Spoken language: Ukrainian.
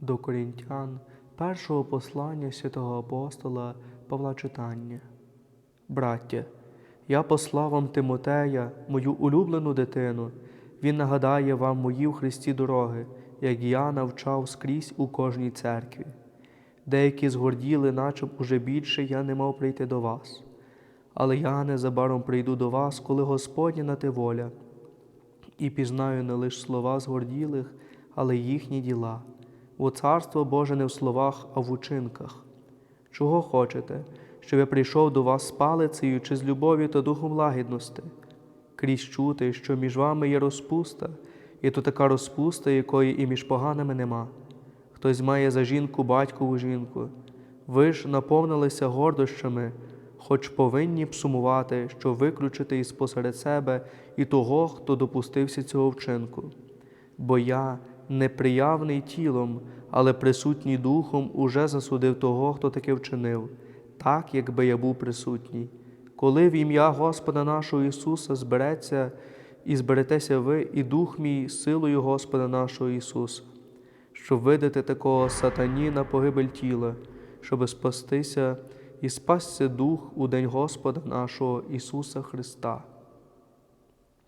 До корінтян першого послання святого апостола Павла читання. Браття, я послав вам Тимотея, мою улюблену дитину. Він нагадає вам мої в Христі дороги, як я навчав скрізь у кожній церкві. Деякі згорділи, наче б уже більше я не мав прийти до вас. Але я незабаром прийду до вас, коли Господня на те воля, і пізнаю не лише слова згорділих, але й їхні діла. Бо царство Боже не в словах, а в учинках. Чого хочете, щоб я прийшов до вас з палицею чи з любов'ю та духом лагідності? Крізь чути, що між вами є розпуста, і то така розпуста, якої і між поганими нема. Хтось має за жінку батькову жінку. Ви ж наповнилися гордощами, хоч повинні б сумувати, що виключити із посеред себе і того, хто допустився цього вчинку. Бо я, неприявний тілом, але присутній духом, уже засудив того, хто таке вчинив, так, якби я був присутній. Коли в ім'я Господа нашого Ісуса збереться і зберетеся ви, і дух мій силою Господа нашого Ісуса, щоб видати такого сатані на погибель тіла, щоб спастися і спасться дух у день Господа нашого Ісуса Христа.